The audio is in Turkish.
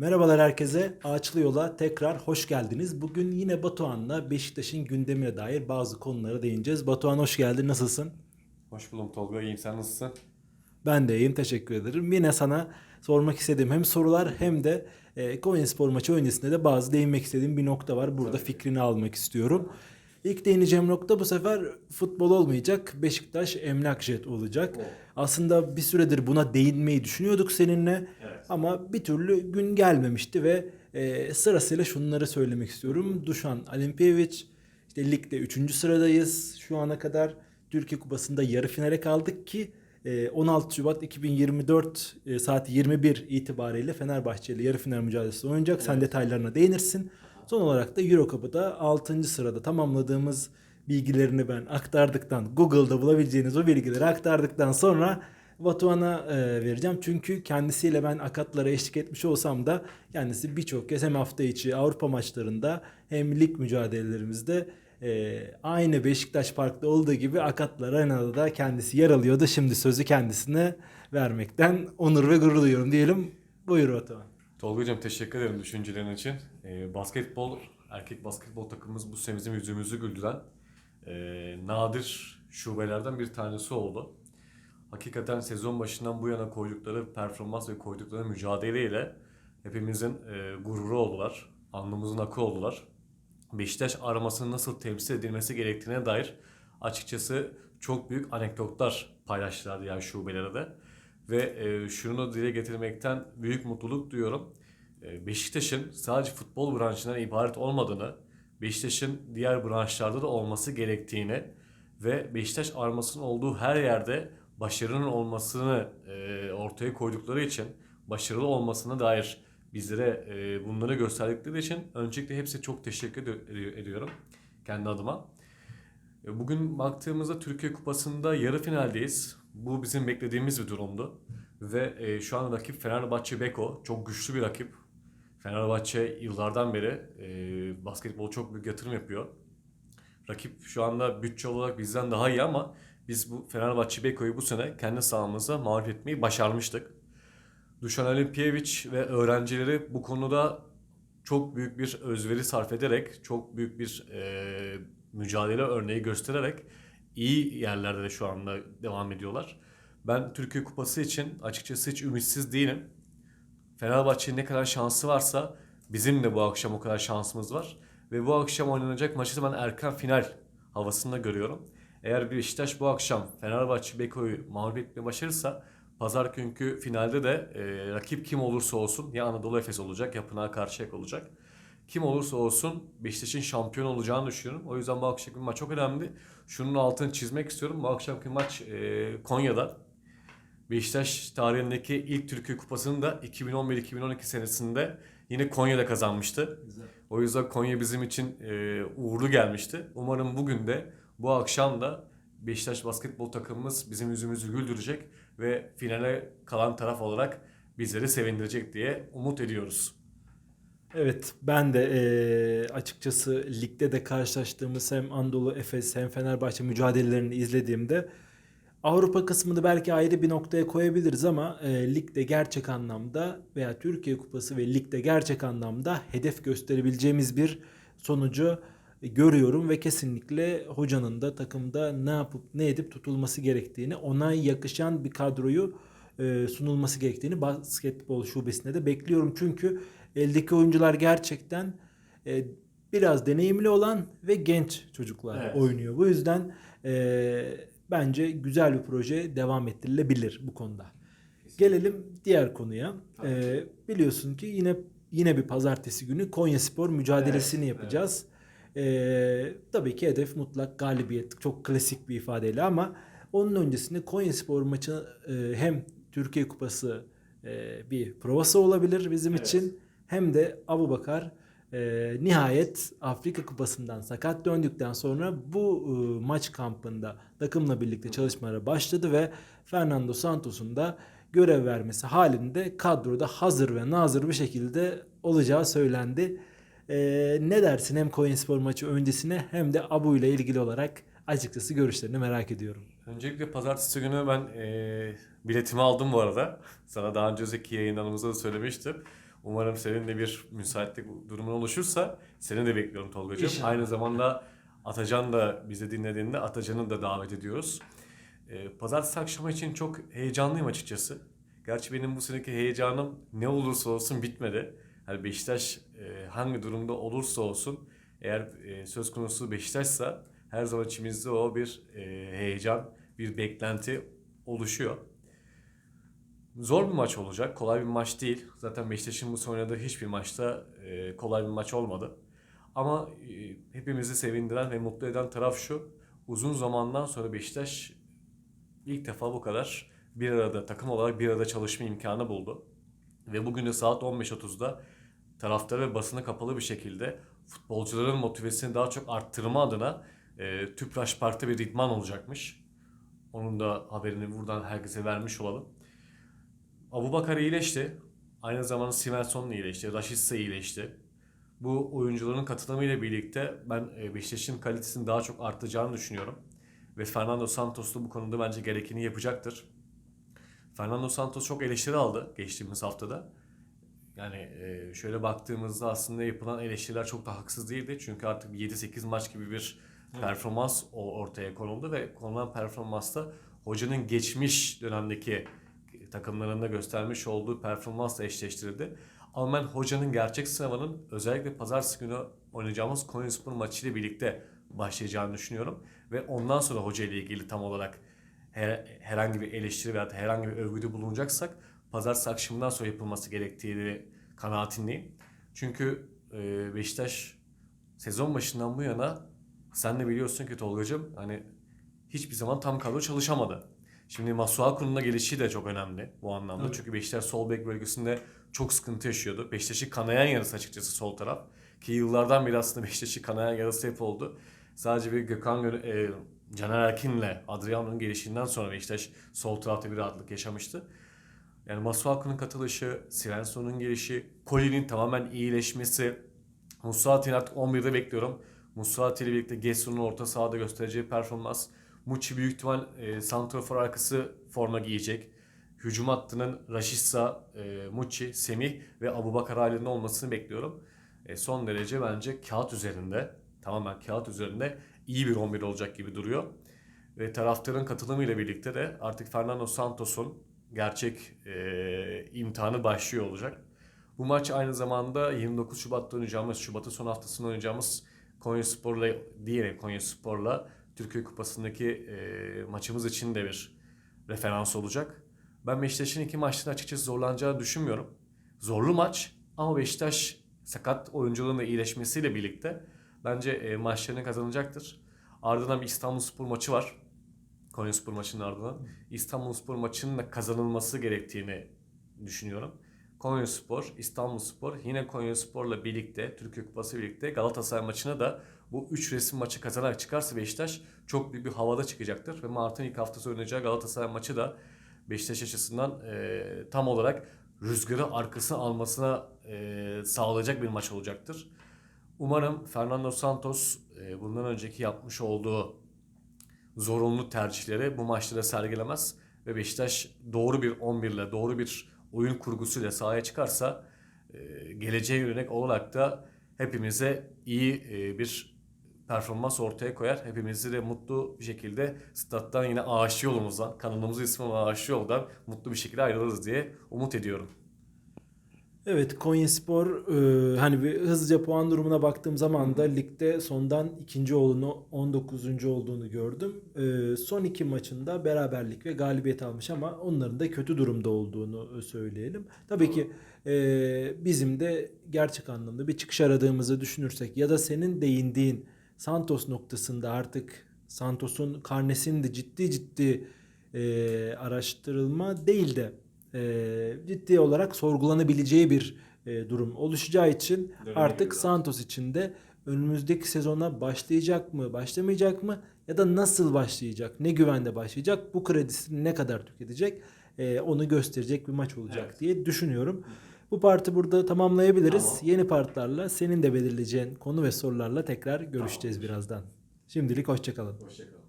Merhabalar herkese. Ağaçlı Yola tekrar hoş geldiniz. Bugün yine Batuhan'la Beşiktaş'ın gündemine dair bazı konulara değineceğiz. Batuhan hoş geldin. Nasılsın? Hoş buldum Tolga. İyiyim. Sen nasılsın? Ben de iyiyim. Teşekkür ederim. Yine sana sormak istediğim hem sorular hem de e, Konyaspor maçı öncesinde de bazı değinmek istediğim bir nokta var. Burada Tabii. fikrini almak istiyorum. İlk değineceğim nokta bu sefer futbol olmayacak. Beşiktaş Emlak Jet olacak. Aslında bir süredir buna değinmeyi düşünüyorduk seninle. Evet. Ama bir türlü gün gelmemişti ve e, sırasıyla şunları söylemek istiyorum. Duşan Alimpiyevic, işte ligde 3. sıradayız şu ana kadar. Türkiye Kupası'nda yarı finale kaldık ki e, 16 Şubat 2024 e, saat 21 itibariyle Fenerbahçe ile yarı final mücadelesi oynayacak. Sen Evet. detaylarına değinirsin. Son olarak da Euro Cup'da 6. sırada tamamladığımız bilgilerini ben aktardıktan, Google'da bulabileceğiniz o bilgileri aktardıktan sonra Batuhan'a e, vereceğim. Çünkü kendisiyle ben akatlara eşlik etmiş olsam da kendisi birçok kez hem hafta içi Avrupa maçlarında hem lig mücadelelerimizde e, aynı Beşiktaş Park'ta olduğu gibi Akatlar Arena'da da kendisi yer alıyordu. Şimdi sözü kendisine vermekten onur ve gurur duyuyorum diyelim. Buyur Batuhan. Tolga'cığım teşekkür ederim düşüncelerin için. Ee, basketbol, erkek basketbol takımımız bu sene bizim yüzümüzü güldüren e, nadir şubelerden bir tanesi oldu. Hakikaten sezon başından bu yana koydukları performans ve koydukları mücadeleyle hepimizin e, gururu oldular. Alnımızın akı oldular. Beşiktaş aramasının nasıl temsil edilmesi gerektiğine dair açıkçası çok büyük anekdotlar paylaştılar diğer şubelere de. Ve e, şunu dile getirmekten büyük mutluluk duyuyorum. E, Beşiktaş'ın sadece futbol branşından ibaret olmadığını, Beşiktaş'ın diğer branşlarda da olması gerektiğini ve Beşiktaş armasının olduğu her yerde başarının olmasını e, ortaya koydukları için, başarılı olmasına dair bizlere e, bunları gösterdikleri için öncelikle hepsine çok teşekkür ed- ediyorum kendi adıma. E, Bugün baktığımızda Türkiye Kupası'nda yarı finaldeyiz. Bu bizim beklediğimiz bir durumdu. Ve e, şu an rakip Fenerbahçe Beko. Çok güçlü bir rakip. Fenerbahçe yıllardan beri e, basketbol çok büyük yatırım yapıyor. Rakip şu anda bütçe olarak bizden daha iyi ama biz bu Fenerbahçe Beko'yu bu sene kendi sahamızda mağlup etmeyi başarmıştık. Dušan Alimpijević ve öğrencileri bu konuda çok büyük bir özveri sarf ederek, çok büyük bir e, mücadele örneği göstererek iyi yerlerde de şu anda devam ediyorlar. Ben Türkiye Kupası için açıkçası hiç ümitsiz değilim. Fenerbahçe'nin ne kadar şansı varsa bizim de bu akşam o kadar şansımız var. Ve bu akşam oynanacak maçı ben erken final havasında görüyorum. Eğer Beşiktaş bu akşam Fenerbahçe Beko'yu mağlup etmeye başarırsa pazar günkü finalde de e, rakip kim olursa olsun ya Anadolu Efes olacak ya Pınar Karşıyaka olacak. Kim olursa olsun Beşiktaş'ın şampiyon olacağını düşünüyorum. O yüzden bu akşamki maç çok önemli. Şunun altını çizmek istiyorum. Bu akşamki maç e, Konya'da. Beşiktaş tarihindeki ilk Türkiye Kupası'nı da 2011-2012 senesinde yine Konya'da kazanmıştı. O yüzden Konya bizim için e, uğurlu gelmişti. Umarım bugün de bu akşam da Beşiktaş basketbol takımımız bizim yüzümüzü güldürecek ve finale kalan taraf olarak bizleri sevindirecek diye umut ediyoruz. Evet ben de eee, açıkçası ligde de karşılaştığımız hem Anadolu Efes hem Fenerbahçe mücadelelerini izlediğimde Avrupa kısmını belki ayrı bir noktaya koyabiliriz ama eee, ligde gerçek anlamda veya Türkiye Kupası ve ligde gerçek anlamda hedef gösterebileceğimiz bir sonucu görüyorum ve kesinlikle hocanın da takımda ne yapıp ne edip tutulması gerektiğini ona yakışan bir kadroyu e, sunulması gerektiğini basketbol şubesinde de bekliyorum. Çünkü eldeki oyuncular gerçekten e, biraz deneyimli olan ve genç çocuklar Evet. oynuyor. Bu yüzden e, bence güzel bir proje devam ettirilebilir bu konuda. Gelelim diğer konuya. Tabii E, biliyorsun ki yine yine bir pazartesi günü Konyaspor mücadelesini Evet, yapacağız. E, tabii ki hedef mutlak galibiyet. Çok klasik bir ifadeyle ama onun öncesinde Konyaspor maçı e, hem Türkiye Kupası e, bir provası olabilir bizim Evet. için hem de Abubakar e, nihayet Afrika Kupası'ndan sakat döndükten sonra bu e, maç kampında takımla birlikte çalışmalara başladı ve Fernando Santos'un da görev vermesi halinde kadroda hazır ve nazır bir şekilde olacağı söylendi. E, ne dersin hem Konyaspor maçı öncesine hem de Abu ile ilgili olarak açıkçası görüşlerini merak ediyorum. Öncelikle pazartesi günü ben e, biletimi aldım bu arada. Sana daha önceki yayınlarımızda da söylemiştim. Umarım senin de bir müsaitlik durumun oluşursa seni de bekliyorum Tolga'cığım. İnşallah. Aynı zamanda Atacan da bizi dinlediğinde Atacan'ı da davet ediyoruz. Ee, Pazartesi akşamı için çok heyecanlıyım açıkçası. Gerçi benim bu seneki heyecanım ne olursa olsun bitmedi. Yani Beşiktaş e, hangi durumda olursa olsun eğer e, söz konusu Beşiktaş'sa her zaman içimizde o bir e, heyecan, bir beklenti oluşuyor. Zor bir maç olacak. Kolay bir maç değil. Zaten Beşiktaş'ın bu oynadığı hiçbir maçta e, kolay bir maç olmadı. Ama e, hepimizi sevindiren ve mutlu eden taraf şu. Uzun zamandan sonra Beşiktaş ilk defa bu kadar bir arada takım olarak bir arada çalışma imkanı buldu. Ve bugün de saat 15.30'da taraftar ve basına kapalı bir şekilde futbolcuların motivesini daha çok arttırma adına e, Tüpraş Park'ta bir idman olacakmış. Onun da haberini buradan herkese vermiş olalım. Abubakar iyileşti. Aynı zamanda da iyileşti. Rashica iyileşti. Bu oyuncuların katılımıyla birlikte ben e, Beşiktaş'ın kalitesinin daha çok artacağını düşünüyorum. Ve Fernando Santos da bu konuda bence gerekeni yapacaktır. Fernando Santos çok eleştiri aldı geçtiğimiz haftada. Yani e, şöyle baktığımızda aslında yapılan eleştiriler çok da haksız değildi. Çünkü artık 7-8 maç gibi bir performans ortaya konuldu ve konulan performansta hocanın geçmiş dönemdeki takımlarında göstermiş olduğu performansla eşleştirildi. Ama ben hocanın gerçek sınavının özellikle pazartesi günü oynayacağımız Konyaspor maçıyla birlikte başlayacağını düşünüyorum. Ve ondan sonra hoca ile ilgili tam olarak her- herhangi bir eleştiri veya herhangi bir övgüde bulunacaksak pazartesi akşamından sonra yapılması gerektiğini kanaatindeyim. Çünkü e, Beşiktaş sezon başından bu yana sen de biliyorsun ki Tolgacığım hani hiçbir zaman tam kadro çalışamadı. Şimdi Masuaku'nun da gelişi de çok önemli bu anlamda. Tabii. Çünkü Beşiktaş sol bek bölgesinde çok sıkıntı yaşıyordu. Beşiktaş'ı kanayan yarısı açıkçası sol taraf. Ki yıllardan beri aslında Beşiktaş'ı kanayan yarısı hep oldu. Sadece bir Gökhan e, Caner Erkin'le Adriano'nun gelişinden sonra Beşiktaş sol tarafta bir rahatlık yaşamıştı. Yani Masuaku'nun katılışı, Svensson'un gelişi, Koli'nin tamamen iyileşmesi, Musrati'ni artık 11'de bekliyorum. Musrati ile birlikte Gessun'un orta sahada göstereceği performans. Muçi büyük ihtimal e, santrafor arkası forma giyecek. Hücum hattının Rashica, e, Muçi, Semih ve Abubakar halinde olmasını bekliyorum. E, son derece bence kağıt üzerinde, tamamen kağıt üzerinde iyi bir 11 olacak gibi duruyor. Ve taraftarın katılımıyla birlikte de artık Fernando Santos'un gerçek e, imtihanı başlıyor olacak. Bu maç aynı zamanda 29 Şubat'ta oynayacağımız, Şubat'ın son haftasında oynayacağımız Konyaspor'la diğer Konyaspor'la Türkiye Kupası'ndaki e, maçımız için de bir referans olacak. Ben Beşiktaş'ın iki maçta açıkçası zorlanacağını düşünmüyorum. Zorlu maç ama Beşiktaş sakat oyuncuların da iyileşmesiyle birlikte bence e, maçlarını kazanacaktır. Ardından bir İstanbulspor maçı var. Konyaspor maçının ardından. İstanbulspor maçının da kazanılması gerektiğini düşünüyorum. Konyaspor, İstanbulspor, yine Konyaspor'la birlikte, Türkiye Kupası birlikte Galatasaray maçına da bu üç resim maçı kazanarak çıkarsa Beşiktaş çok büyük bir havada çıkacaktır. Ve Mart'ın ilk haftası oynayacağı Galatasaray maçı da Beşiktaş açısından e, tam olarak rüzgarı arkasına almasına e, sağlayacak bir maç olacaktır. Umarım Fernando Santos e, bundan önceki yapmış olduğu zorunlu tercihleri bu maçta da sergilemez ve Beşiktaş doğru bir 11 ile doğru bir oyun kurgusuyla sahaya çıkarsa e, geleceğe yönelik olarak da hepimize iyi e, bir performans ortaya koyar. Hepimizi de mutlu bir şekilde stat'tan yine ağaç yolumuzdan, kanalımızın ismi olan ağaç yoldan mutlu bir şekilde ayrılırız diye umut ediyorum. Evet Konyaspor e, hani bir hızlıca puan durumuna baktığım zaman da ligde sondan ikinci olduğunu 19. olduğunu gördüm. E, son iki maçında beraberlik ve galibiyet almış ama onların da kötü durumda olduğunu söyleyelim. Tabii ki e, bizim de gerçek anlamda bir çıkış aradığımızı düşünürsek ya da senin değindiğin Santos noktasında artık Santos'un karnesinin de ciddi ciddi e, araştırılma değil de e, ciddi olarak sorgulanabileceği bir e, durum oluşacağı için Dönemi artık gibi Santos için de önümüzdeki sezona başlayacak mı, başlamayacak mı ya da nasıl başlayacak, ne güvende başlayacak, bu kredisini ne kadar tüketecek e, onu gösterecek bir maç olacak Evet. diye düşünüyorum. Bu partı burada tamamlayabiliriz. Tamam. Yeni partlarla senin de belirleyeceğin konu ve sorularla tekrar görüşeceğiz Tamamdır. birazdan. Şimdilik hoşçakalın. Hoşçakalın.